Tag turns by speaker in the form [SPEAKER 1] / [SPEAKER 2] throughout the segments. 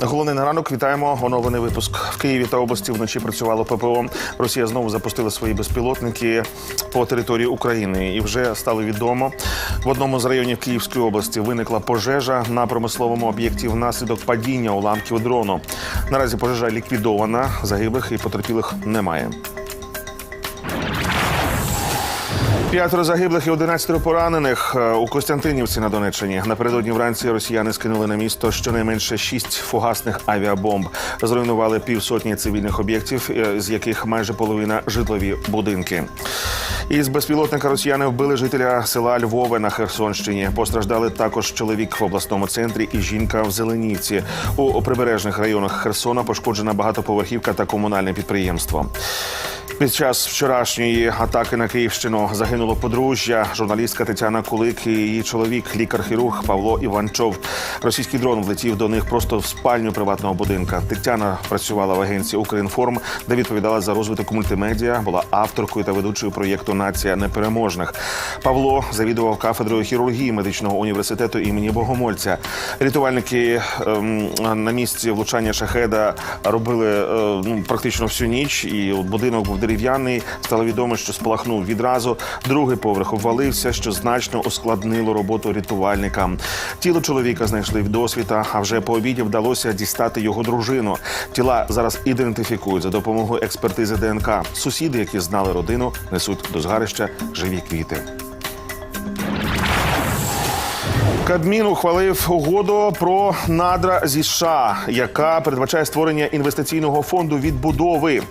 [SPEAKER 1] Головний на ранок вітаємо. Оновлений випуск в Києві та області вночі працювало ППО. Росія знову запустила свої безпілотники по території України. І вже стало відомо в одному з районів Київської області виникла пожежа на промисловому об'єкті внаслідок падіння уламків дрону. Наразі пожежа ліквідована, загиблих і потерпілих немає. П'ятеро загиблих і 11 поранених е, у Костянтинівці на Донеччині. Напередодні вранці росіяни скинули на місто щонайменше шість фугасних авіабомб. Зруйнували півсотні цивільних об'єктів, е, з яких майже половина житлові будинки. Із безпілотника росіяни вбили жителя села Львове на Херсонщині. Постраждали також чоловік в обласному центрі і жінка в Зеленівці. У прибережних районах Херсона пошкоджена багатоповерхівка та комунальне підприємство. Під час вчорашньої атаки на Київщину загинуло подружжя, журналістка Тетяна Кулик і її чоловік, лікар-хірург Павло Іванчов. Російський дрон влетів до них просто в спальню приватного будинка. Тетяна працювала в агенції Українформ, де відповідала за розвиток мультимедіа, була авторкою та ведучою проєкту Нація непереможних. Павло завідував кафедрою хірургії медичного університету імені Богомольця. Рятувальники ем, на місці влучання шахеда робили е, ну, практично всю ніч, і будинок був дерев'яний. Стало відомо, що спалахнув відразу. Другий поверх обвалився, що значно ускладнило роботу рятувальникам. Тіло чоловіка знайшли в досвіта, а вже по обіді вдалося дістати його дружину. Тіла зараз ідентифікують за допомогою експертизи ДНК. Сусіди, які знали родину, несуть до згарища живі квіти. Кабмін ухвалив угоду про надра зі США, яка передбачає створення інвестиційного фонду відбудови.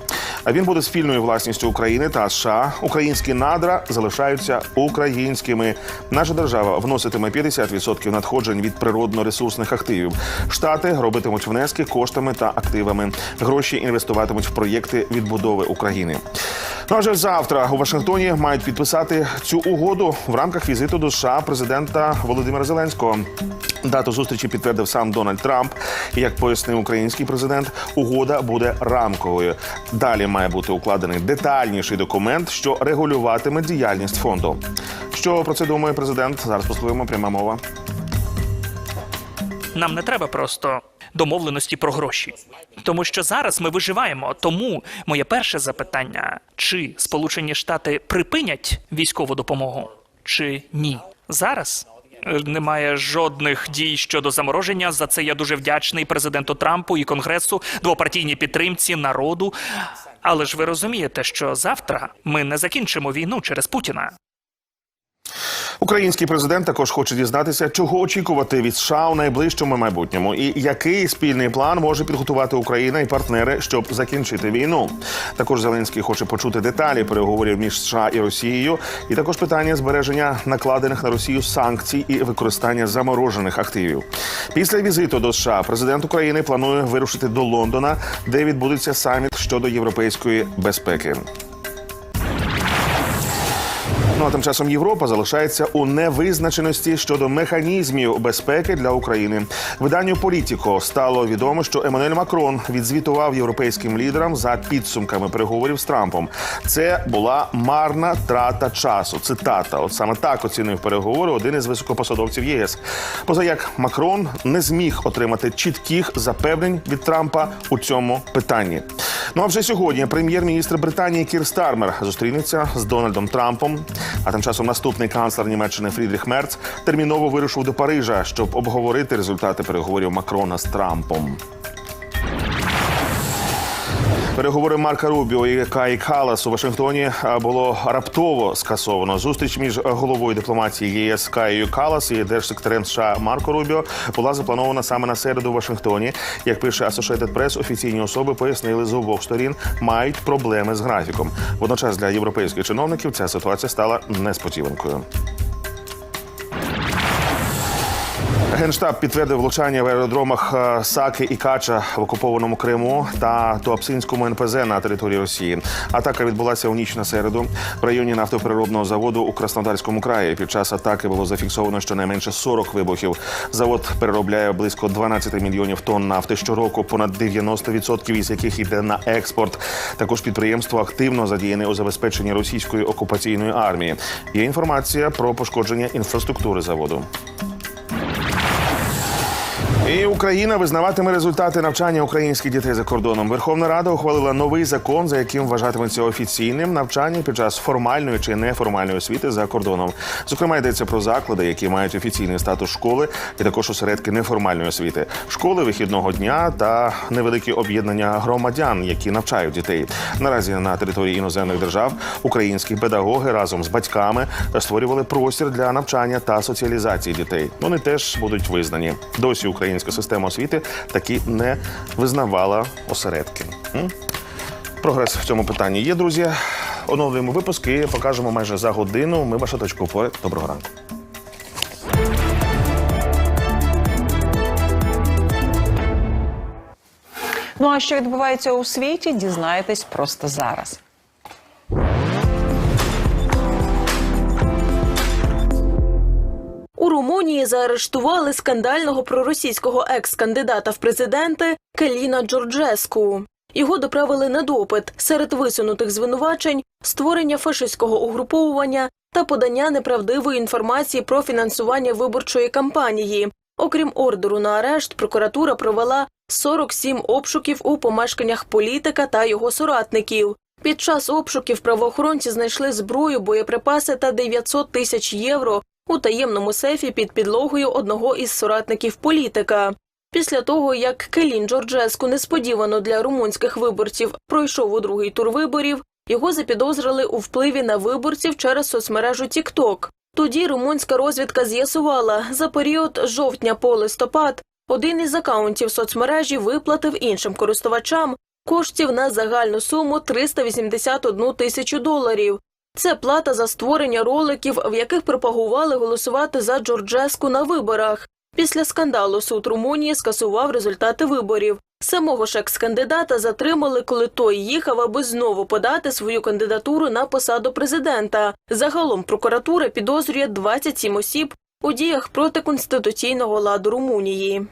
[SPEAKER 1] Він буде спільною власністю України та США. Українські надра залишаються українськими. Наша держава вноситиме 50% надходжень від природно-ресурсних активів. Штати робитимуть внески коштами та активами. Гроші інвестуватимуть в проєкти відбудови України. Ну а вже завтра у Вашингтоні мають підписати цю угоду в рамках візиту до США президента Володимира Зеленського. Дату зустрічі підтвердив сам Дональд Трамп. Як пояснив український президент, угода буде рамковою. Далі має бути укладений детальніший документ, що регулюватиме діяльність фонду. Що про це думає президент? Зараз послухаємо пряма мова.
[SPEAKER 2] Нам не треба просто домовленості про гроші, тому що зараз ми виживаємо. Тому моє перше запитання: чи Сполучені Штати припинять військову допомогу, чи ні? Зараз е, немає жодних дій щодо замороження. За це я дуже вдячний президенту Трампу і Конгресу, двопартійній підтримці народу. Але ж ви розумієте, що завтра ми не закінчимо війну через Путіна.
[SPEAKER 1] Український президент також хоче дізнатися, чого очікувати від США у найближчому майбутньому, і який спільний план може підготувати Україна і партнери, щоб закінчити війну. Також Зеленський хоче почути деталі переговорів між США і Росією, і також питання збереження накладених на Росію санкцій і використання заморожених активів. Після візиту до США президент України планує вирушити до Лондона, де відбудеться саміт щодо європейської безпеки. А тим часом Європа залишається у невизначеності щодо механізмів безпеки для України. Виданню Політіко стало відомо, що Еммануель Макрон відзвітував європейським лідерам за підсумками переговорів з Трампом. Це була марна трата часу. Цитата: от саме так оцінив переговори один із високопосадовців ЄС. Поза як Макрон не зміг отримати чітких запевнень від Трампа у цьому питанні. Ну а вже сьогодні прем'єр-міністр Британії Кір Стармер зустрінеться з Дональдом Трампом. А тим часом наступний канцлер Німеччини Фрідріх Мерц терміново вирушив до Парижа, щоб обговорити результати переговорів Макрона з Трампом. Переговори Марка Рубіо і Каї Калас у Вашингтоні було раптово скасовано. Зустріч між головою дипломатії ЄС Каєю Калас і держсекретарем США Марко Рубіо була запланована саме на середу у Вашингтоні. Як пише Associated Press, офіційні особи пояснили з обох сторін мають проблеми з графіком. Водночас для європейських чиновників ця ситуація стала несподіванкою. Генштаб підтвердив влучання в аеродромах е, Саки і Кача в окупованому Криму та Туапсинському НПЗ на території Росії. Атака відбулася у ніч на середу в районі нафтопереробного заводу у Краснодарському краї. Під час атаки було зафіксовано щонайменше 40 вибухів. Завод переробляє близько 12 мільйонів тонн нафти щороку, понад 90% із яких йде на експорт. Також підприємство активно задіяне у забезпеченні російської окупаційної армії. Є інформація про пошкодження інфраструктури заводу. І Україна визнаватиме результати навчання українських дітей за кордоном. Верховна Рада ухвалила новий закон, за яким вважатиметься офіційним навчання під час формальної чи неформальної освіти за кордоном. Зокрема, йдеться про заклади, які мають офіційний статус школи, і також осередки неформальної освіти, школи вихідного дня та невеликі об'єднання громадян, які навчають дітей. Наразі на території іноземних держав українські педагоги разом з батьками створювали простір для навчання та соціалізації дітей. Вони теж будуть визнані. Досі українська система освіти таки не визнавала осередки. Прогрес в цьому питанні є, друзі. Оновлюємо випуски, покажемо майже за годину. Ми ваша точка опори. Доброго ранку.
[SPEAKER 3] Ну а що відбувається у світі, дізнаєтесь просто зараз.
[SPEAKER 4] Румунії заарештували скандального проросійського екс-кандидата в президенти Келіна Джорджеску. Його доправили на допит серед висунутих звинувачень створення фашистського угруповування та подання неправдивої інформації про фінансування виборчої кампанії. Окрім ордеру на арешт, прокуратура провела 47 обшуків у помешканнях політика та його соратників. Під час обшуків правоохоронці знайшли зброю, боєприпаси та 900 тисяч євро у таємному сейфі під підлогою одного із соратників політика. Після того, як Келін Джорджеску несподівано для румунських виборців пройшов у другий тур виборів, його запідозрили у впливі на виборців через соцмережу TikTok. Тоді румунська розвідка з'ясувала, за період з жовтня по листопад один із акаунтів соцмережі виплатив іншим користувачам коштів на загальну суму 381 тисячу доларів. Це плата за створення роликів, в яких пропагували голосувати за Джорджеску на виборах. Після скандалу суд Румунії скасував результати виборів. Самого ж екс-кандидата затримали, коли той їхав, аби знову подати свою кандидатуру на посаду президента. Загалом прокуратура підозрює 27 осіб у діях проти конституційного ладу Румунії.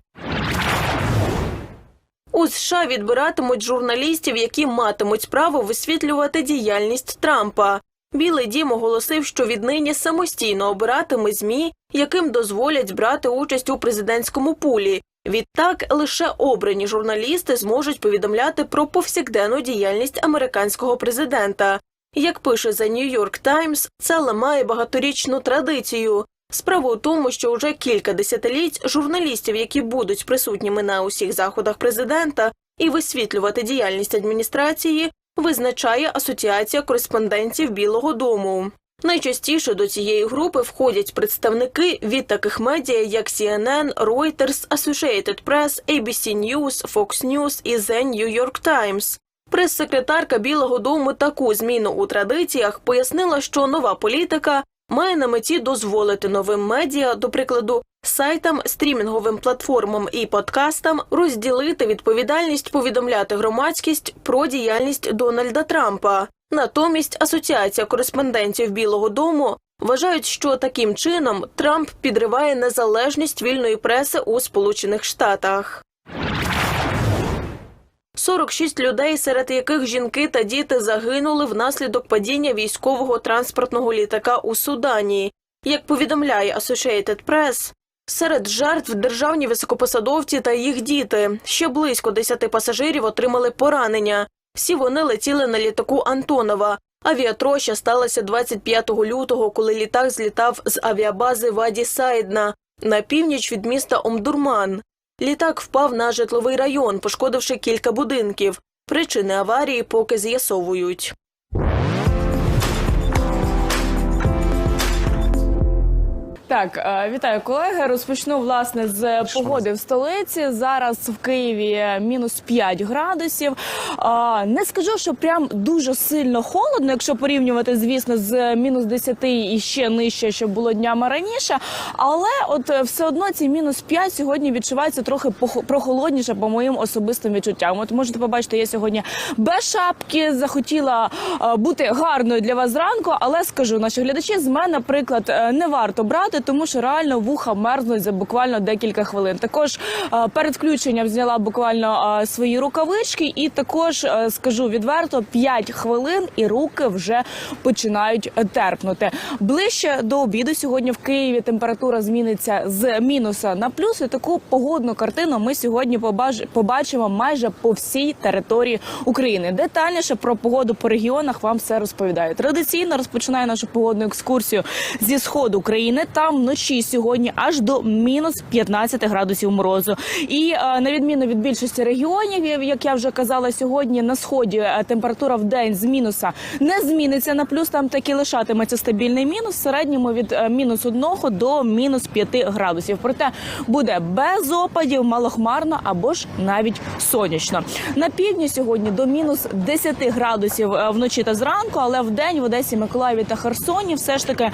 [SPEAKER 4] У США відбиратимуть журналістів, які матимуть право висвітлювати діяльність Трампа. Білий дім оголосив, що віднині самостійно обиратиме змі, яким дозволять брати участь у президентському пулі. Відтак лише обрані журналісти зможуть повідомляти про повсякденну діяльність американського президента. Як пише The New York Times, це ламає багаторічну традицію. Справа у тому, що вже кілька десятиліть журналістів, які будуть присутніми на усіх заходах президента і висвітлювати діяльність адміністрації, визначає Асоціація кореспондентів Білого Дому. Найчастіше до цієї групи входять представники від таких медіа, як CNN, Reuters, Associated Press, ABC News, Fox News і The New York Times. Прес-секретарка Білого Дому таку зміну у традиціях пояснила, що нова політика має на меті дозволити новим медіа, до прикладу, сайтам, стрімінговим платформам і подкастам розділити відповідальність повідомляти громадськість про діяльність Дональда Трампа. Натомість Асоціація кореспондентів Білого Дому вважають, що таким чином Трамп підриває незалежність вільної преси у Сполучених Штатах. 46 людей, серед яких жінки та діти загинули внаслідок падіння військового транспортного літака у Судані. Як повідомляє Associated Press, серед жертв державні високопосадовці та їх діти. Ще близько 10 пасажирів отримали поранення. Всі вони летіли на літаку Антонова. Авіатроща сталася 25 лютого, коли літак злітав з авіабази Ваді Сайдна на північ від міста Омдурман. Літак впав на житловий район, пошкодивши кілька будинків. Причини аварії поки з'ясовують.
[SPEAKER 5] Так, е, вітаю колеги. Розпочну власне з погоди в столиці. Зараз в Києві мінус 5 градусів. Не скажу, що прям дуже сильно холодно, якщо порівнювати, звісно, з мінус 10 і ще нижче, що було днями раніше. Але от е, все одно ці мінус 5 сьогодні відчуваються трохи прохолодніше по моїм особистим відчуттям. От можете побачити, я сьогодні без шапки захотіла е, бути гарною для вас зранку, але скажу, наші глядачі з мене, наприклад, не варто брати, чути, тому що реально вуха мерзнуть за буквально декілька хвилин. Також е, перед включенням зняла буквально е, свої рукавички, і також е, скажу відверто, 5 хвилин і руки вже починають терпнути. Ближче до обіду сьогодні в Києві температура зміниться з мінуса на плюс. І таку погодну картину ми сьогодні побачимо майже по всій території України. Детальніше про погоду по регіонах вам все розповідаю. Традиційно розпочинаю нашу погодну екскурсію зі сходу України. Там вночі сьогодні аж до мінус 15 градусів морозу. І е, на відміну від більшості регіонів, як я вже казала сьогодні, на сході е, температура в день з мінуса не зміниться на плюс. Там таки лишатиметься стабільний мінус. В середньому від е, мінус 1 до мінус 5 градусів. Проте буде без опадів, малохмарно або ж навіть сонячно. На півдні сьогодні до мінус 10 градусів вночі та зранку, але в день в Одесі, Миколаєві та Херсоні все ж таки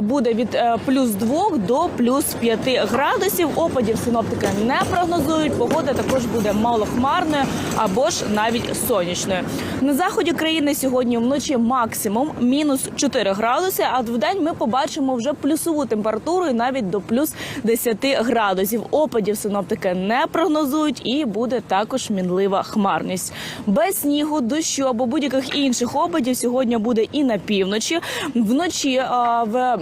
[SPEAKER 5] буде від е, плюс 2 до плюс 5 градусів. Опадів синоптики не прогнозують. Погода також буде малохмарною або ж навіть сонячною. На заході країни сьогодні вночі максимум мінус 4 градуси. А в день ми побачимо вже плюсову температуру і навіть до плюс 10 градусів. Опадів синоптики не прогнозують, і буде також мінлива хмарність. Без снігу, дощу або будь-яких інших опадів сьогодні буде і на півночі. Вночі в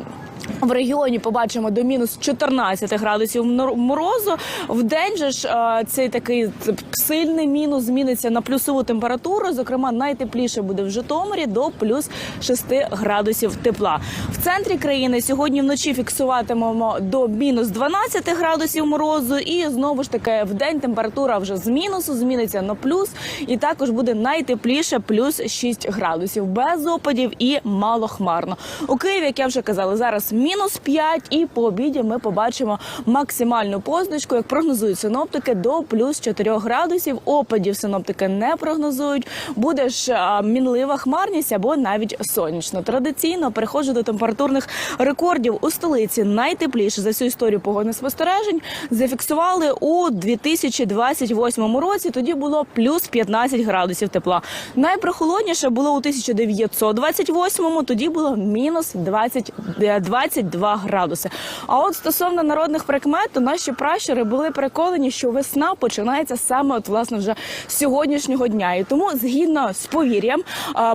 [SPEAKER 5] в регіоні побачимо до мінус 14 градусів морозу. В день же ж е, цей такий сильний мінус зміниться на плюсову температуру. Зокрема, найтепліше буде в Житомирі до плюс 6 градусів тепла. В центрі країни сьогодні вночі фіксуватимемо до мінус 12 градусів морозу. І знову ж таки в день температура вже з мінусу зміниться на плюс, і також буде найтепліше плюс 6 градусів без опадів і малохмарно. У Києві, як я вже казала, зараз мінус 5, і по обіді ми побачимо максимальну позначку, як прогнозують синоптики, до плюс 4 градусів. Опадів синоптики не прогнозують. Буде ж мінлива хмарність або навіть сонячно. Традиційно переходжу до температурних рекордів у столиці. Найтепліше за всю історію погодних спостережень зафіксували у 2028 році. Тоді було плюс 15 градусів тепла. Найпрохолодніше було у 1928-му, Тоді було мінус 20, е, 22 градуси. А от стосовно народних прикмет, то наші пращури були переконані, що весна починається саме от власне вже сьогоднішнього дня. І тому, згідно з повір'ям,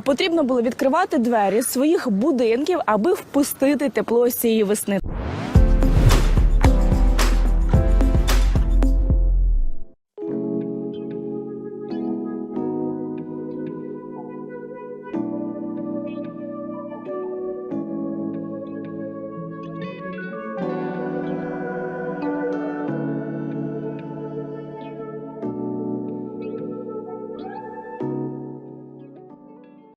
[SPEAKER 5] потрібно було відкривати двері своїх будинків, аби впустити тепло з цієї весни.